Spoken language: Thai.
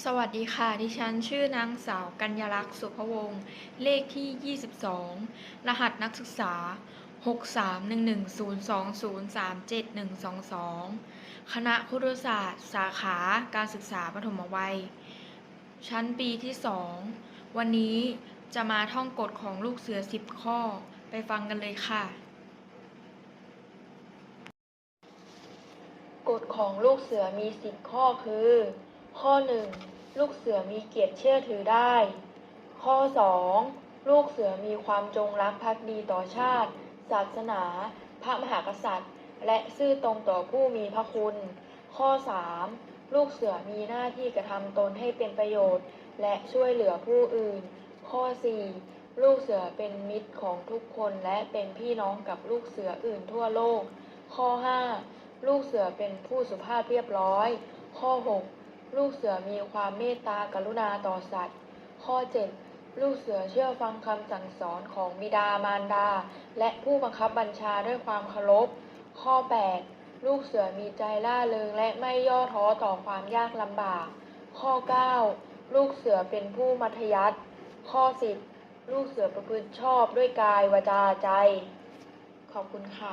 สวัสดีค่ะ ดิฉันชื่อนางสาวกัญญาลักษณ์สุภวงศ์ เลขที่ 22 รหัสนักศึกษา 631102037122 คณะครุศาสตร์ สาขาการศึกษาปฐมวัย ชั้นปีที่ 2 วันนี้จะมาท่องกฎของลูกเสือ 10 ข้อ ไปฟังกันเลยค่ะ กฎของลูกเสือมี 10 ข้อคือข้อ1 ลูกเสือมีเกียรติเชื่อถือได้ ข้อ 2 ลูกเสือมีความจงรักภักดีต่อชาติ ศาสนา พระมหากษัตริย์ และซื่อตรงต่อผู้มีพระคุณ ข้อ 3 ลูกเสือมีหน้าที่กระทำตนให้เป็นประโยชน์ และช่วยเหลือผู้อื่น ข้อ 4 ลูกเสือเป็นมิตรของทุกคนและเป็นพี่น้องกับลูกเสืออื่นทั่วโลก ข้อ 5 ลูกเสือเป็นผู้สุภาพเรียบร้อย ข้อ 6 ลูกเสือมีความเมตตากรุณาต่อสัตว์ ข้อ 7 ลูกเสือเชื่อฟังคำสั่งสอนของบิดามารดา และผู้บังคับบัญชาด้วยความเคารพ ข้อ 8 ลูกเสือมีใจล่าเริงและไม่ย่อท้อต่อความยากลำบาก ข้อ 9 ลูกเสือเป็นผู้มัธยัสถ์ข้อ 10 ลูกเสือประพฤติชอบด้วยกายวาจาใจ ขอบคุณค่ะ